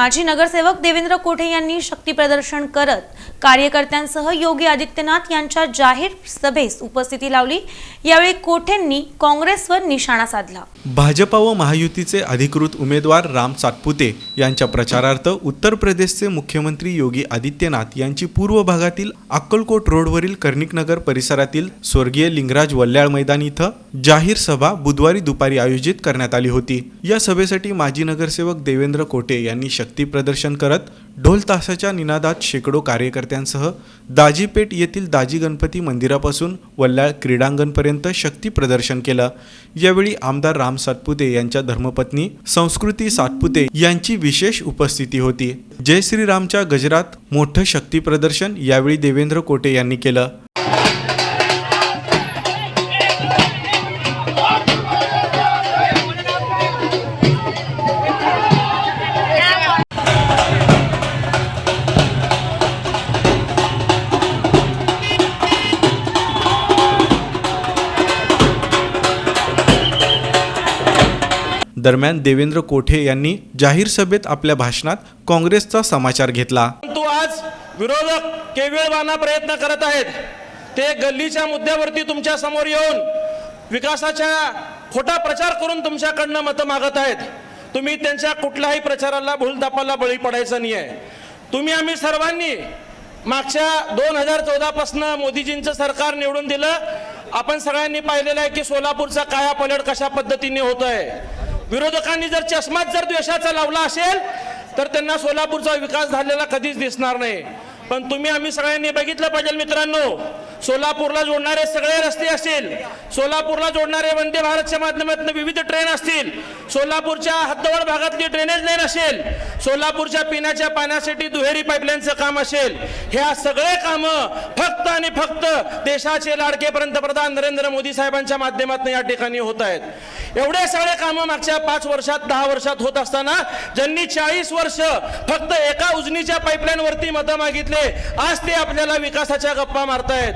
माजी नगरसेवक देवेंद्र कोठे यांनी शक्ती प्रदर्शन करत कार्यकर्त्यांसह योगी आदित्यनाथ यांच्या जाहीर सभेस उपस्थिती लावली. यावेळी कोठेंनी काँग्रेसवर निशाणा साधला? भाजपा व महायुतीचे अधिकृत उमेदवार राम सातपुते यांच्या प्रचारार्थ उत्तर प्रदेशचे मुख्यमंत्री योगी आदित्यनाथ यांची पूर्व भागातील अक्कलकोट रोडवरील कर्णिकनगर परिसरातील स्वर्गीय लिंगराज वल्ल्याळ मैदान इथं जाहीर सभा बुधवारी दुपारी आयोजित करण्यात आली होती. या सभेसाठी माजी नगरसेवक देवेंद्र कोटे यांनी शक्ती प्रदर्शन करत ढोल तासाच्या निनादात शेकडो कार्यकर्त्यांसह दाजीपेठ येथील दाजी गणपती मंदिरापासून वल्लाळ क्रीडांगणपर्यंत शक्ती प्रदर्शन केलं. यावेळी आमदार राम सातपुते यांच्या धर्मपत्नी संस्कृती सातपुते यांची विशेष उपस्थिती होती. जय श्रीरामच्या गजरात मोठं शक्ती प्रदर्शन यावेळी देवेंद्र कोटे यांनी केलं. दरम्यान देवेंद्र कोठे यांनी जाहीर सभेत आपल्या भाषणात काँग्रेसचा समाचार घेतला. परंतु आज विरोधक केविळवाना प्रयत्न करत आहेत. ते गल्लीच्या मुद्द्यावरती तुमच्यासमोर येऊन विकासाच्या खोटा प्रचार करून तुमच्याकडनं मतं मागत आहेत. तुम्ही त्यांच्या कुठल्याही प्रचाराला भूलदापाला बळी पडायचं नाही आहे तुम्ही आम्ही सर्वांनी मागच्या दोन हजार चौदापासनं मोदीजींचं सरकार निवडून दिलं. आपण सगळ्यांनी पाहिलेलं आहे की सोलापूरचा काया पलट कशा पद्धतीने होत आहे विरोधकांनी जर चष्माच जर द्वेषाचा लावला असेल तर त्यांना सोलापूरचा विकास झालेला कधीच दिसणार नाही. पण तुम्ही आम्ही सगळ्यांनी बघितलं पाहिजे मित्रांनो सोलापूरला जोडणारे सगळे रस्ते असतील. सोलापूरला जोडणारे वंदे भारतच्या माध्यमातून विविध ट्रेन असतील. सोलापूरच्या हद्दवड भागातली ड्रेनेज लाईन असेल. सोलापूरच्या पिण्याच्या पाण्यासाठी दुहेरी पाईपलाईनचं काम असेल. ह्या सगळे कामं फक्त आणि फक्त देशाचे लाडके पंतप्रधान नरेंद्र मोदी साहेबांच्या माध्यमातून या ठिकाणी होत आहेत. एवढे सगळे कामं मागच्या पाच वर्षात दहा वर्षात होत असताना ज्यांनी चाळीस वर्ष फक्त एका उजनीच्या पाईपलाईन वरती मतं मागितले आज ते आपल्याला विकासाच्या गप्पा मारतायत.